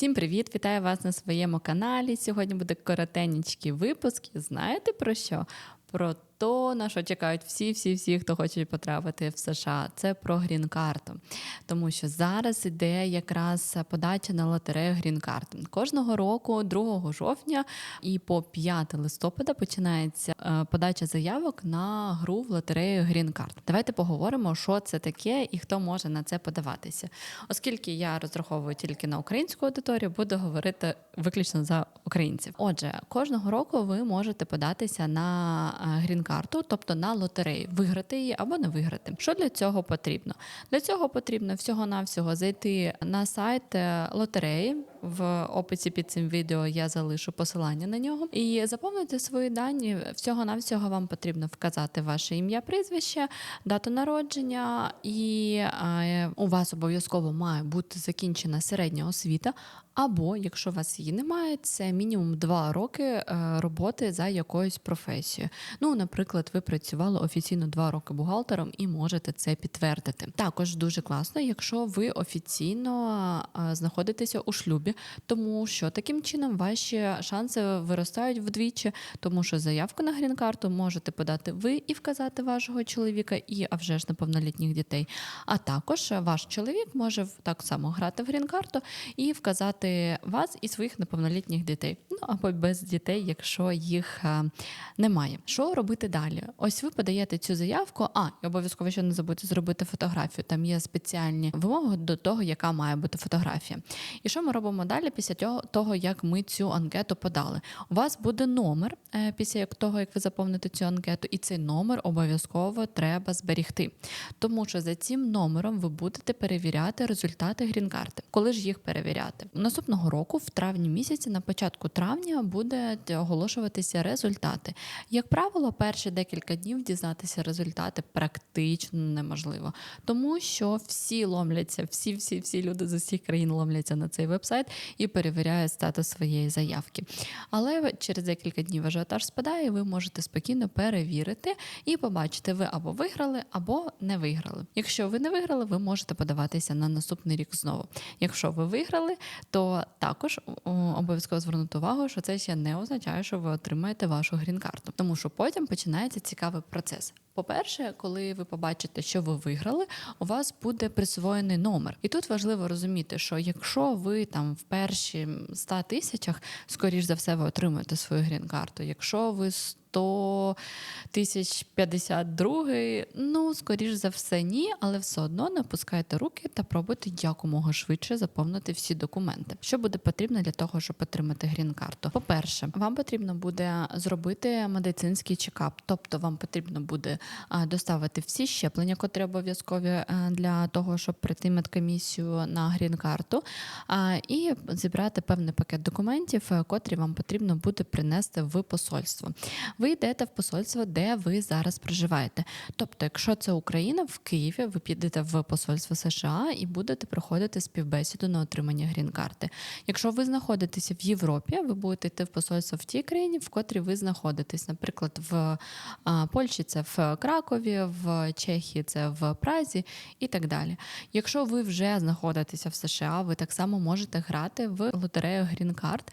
Всім привіт! Вітаю вас на своєму каналі. Сьогодні буде коротенький випуск. Знаєте про що? Про то, на що чекають всі, всі, всі, хто хоче потрапити в США. Це про грін-карту. Тому що зараз іде якраз подача на лотерею грін-карти. Кожного року, 2 жовтня і по 5 листопада починається е, подача заявок на гру в лотерею грін-карт. Давайте поговоримо, що це таке і хто може на це подаватися. Оскільки я розраховую тільки на українську аудиторію, буду говорити виключно за українців. Отже, кожного року ви можете податися на е, грін-карту, тобто на лотерею, виграти її або не виграти. Що для цього потрібно? Для цього потрібно всього-навсього зайти на сайт е, лотереї. В описі під цим відео я залишу посилання на нього і заповнити свої дані. Всього-навсього вам потрібно вказати ваше ім'я, прізвище, дату народження, і е, у вас обов'язково має бути закінчена середня освіта. Або, якщо у вас її немає, це мінімум два роки е, роботи за якоюсь професією. Ну, наприклад, ви працювали офіційно два роки бухгалтером і можете це підтвердити. Також дуже класно, якщо ви офіційно е, знаходитеся у шлюбі, тому що таким чином ваші шанси виростають вдвічі, тому що заявку на грін-карту можете подати ви і вказати вашого чоловіка, і а вже ж неповнолітніх дітей. А також ваш чоловік може так само грати в грін-карту і вказати вас і своїх неповнолітніх дітей. Ну або без дітей, якщо їх а, немає. Що робити далі? Ось ви подаєте цю заявку. А і обов'язково ще не забудьте зробити фотографію. Там є спеціальні вимоги до того, яка має бути фотографія. І що ми робимо далі після того, як ми цю анкету подали? У вас буде номер е, після того, як ви заповните цю анкету, і цей номер обов'язково треба зберігти, тому що за цим номером ви будете перевіряти результати грін-карти. Коли ж їх перевіряти? Наступного року, в травні місяці, на початку травня, буде оголошуватися результати. Як правило, перші декілька днів дізнатися результати практично неможливо, тому що всі ломляться, всі, всі, всі люди з усіх країн ломляться на цей вебсайт і перевіряють статус своєї заявки. Але через декілька днів ажіотаж спадає, і ви можете спокійно перевірити і побачити, ви або виграли, або не виграли. Якщо ви не виграли, ви можете подаватися на наступний рік знову. Якщо ви виграли, то також обов'язково звернути увагу, що це ще не означає, що ви отримаєте вашу грін-карту, тому що потім починається цікавий процес. По-перше, коли ви побачите, що ви виграли, у вас буде присвоєний номер. І тут важливо розуміти, що якщо ви там в перші 100 тисячах, скоріш за все, ви отримуєте свою грін-карту. Якщо ви 100 тисяч 52, ну, скоріш за все, ні, але все одно не опускайте руки та пробуйте якомога швидше заповнити всі документи. Що буде потрібно для того, щоб отримати грін-карту? По-перше, вам потрібно буде зробити медицинський чекап, тобто вам потрібно буде доставити всі щеплення, котрі обов'язкові е, для того, щоб прийти медкомісію на грін-карту, і зібрати певний пакет документів, е, котрі вам потрібно буде принести в посольство ви йдете в посольство, де ви зараз проживаєте. Тобто, якщо це Україна в Києві, ви підете в посольство США і будете проходити співбесіду на отримання грін-карти. Якщо ви знаходитеся в Європі, ви будете йти в посольство в тій країні, в котрій ви знаходитесь. Наприклад, в Польщі це в Кракові, в Чехії це в Празі і так далі. Якщо ви вже знаходитеся в США, ви так само можете грати в лотерею грін-карт.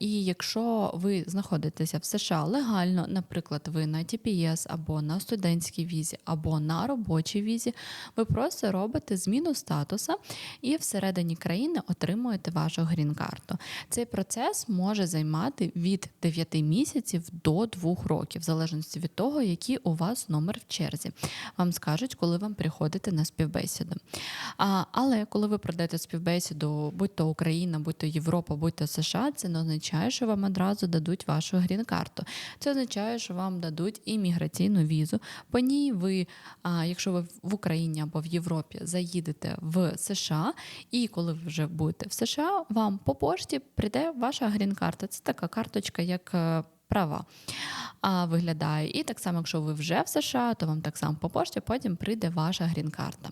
І якщо ви знаходитеся в США легально, легально, наприклад, ви на TPS або на студентській візі, або на робочій візі, ви просто робите зміну статуса і всередині країни отримуєте вашу грін-карту. Цей процес може займати від 9 місяців до 2 років, в залежності від того, який у вас номер в черзі. Вам скажуть, коли вам приходите на співбесіду. А, Але коли ви продаєте співбесіду, будь то Україна, будь то Європа, будь то США, це не означає, що вам одразу дадуть вашу грін-карту. Це означає, що вам дадуть імміграційну візу. По ній ви, якщо ви в Україні або в Європі заїдете в США, і коли ви вже будете в США, вам по пошті прийде ваша грін-карта. Це така карточка, як. Е, права. А виглядає. І так само, якщо ви вже в США, то вам так само по пошті потім прийде ваша грін-карта.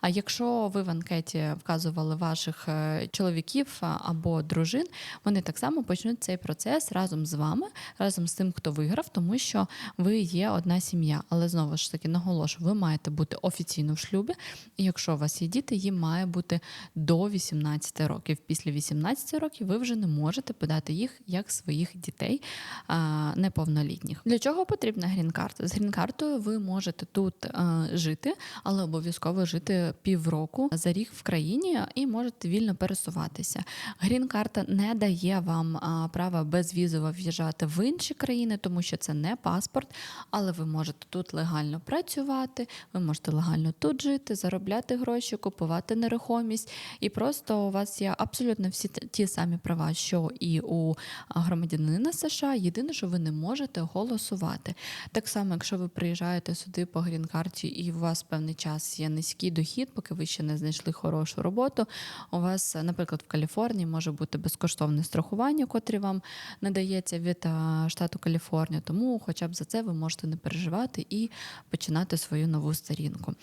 А якщо ви в анкеті вказували ваших е, чоловіків або дружин, вони так само почнуть цей процес разом з вами, разом з тим, хто виграв, тому що ви є одна сім'я. Але знову ж таки наголошую, ви маєте бути офіційно в шлюбі. І якщо у вас є діти, їм має бути до 18 років. Після 18 років ви вже не можете подати їх як своїх дітей а, неповнолітніх. Для чого потрібна грін-карта? З грін-картою ви можете тут а, жити, але обов'язково жити півроку за рік в країні і можете вільно пересуватися. Грін-карта не дає вам а, права безвізово в'їжджати в інші країни, тому що це не паспорт, але ви можете тут легально працювати, ви можете легально тут жити, заробляти гроші, купувати нерухомість, і просто у вас є абсолютно всі ті самі права, що і у громадянина США. Єдине, що ви не можете голосувати. Так само, якщо ви приїжджаєте сюди по грін-карті, і у вас певний час є низький дохід, поки ви ще не знайшли хорошу роботу. У вас, наприклад, в Каліфорнії може бути безкоштовне страхування, котрі вам надається від штату Каліфорнія. Тому, хоча б за це ви можете не переживати і починати свою нову сторінку.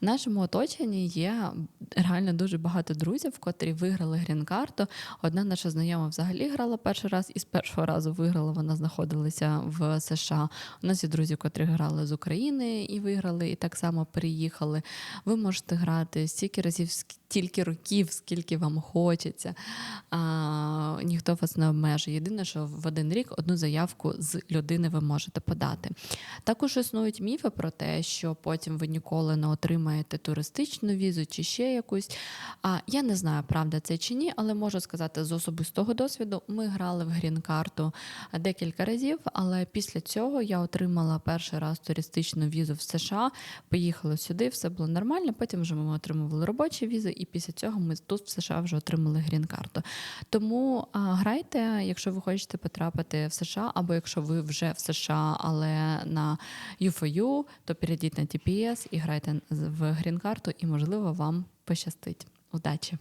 В нашому оточенні є реально дуже багато друзів, котрі виграли грін-карту. Одна наша знайома взагалі грала перший раз і з першого разу виграла. Вона знаходилася в США. У нас є друзі, котрі грали з України і виграли, і так само переїхали. Ви можете грати стільки разів, стільки років, скільки вам хочеться. А, ніхто вас не обмежує. Єдине, що в один рік одну заявку з людини ви можете подати. Також існують міфи про те, що потім ви ніколи не отримаєте туристичну візу чи ще якусь. А я не знаю, правда це чи ні, але можу сказати з особистого досвіду. Ми грали в грін-карту декілька разів, але після цього я отримала перший раз туристичну візу в США. Поїхали сюди, все було нормально. Потім вже ми отримували робочі візи, і після цього ми тут в США вже отримали грін-карту. Тому а, грайте, якщо ви хочете потрапити в США, або якщо ви вже в США, але на U4U, то перейдіть на TPS і грайте в грін-карту, і можливо вам пощастить. Удачі!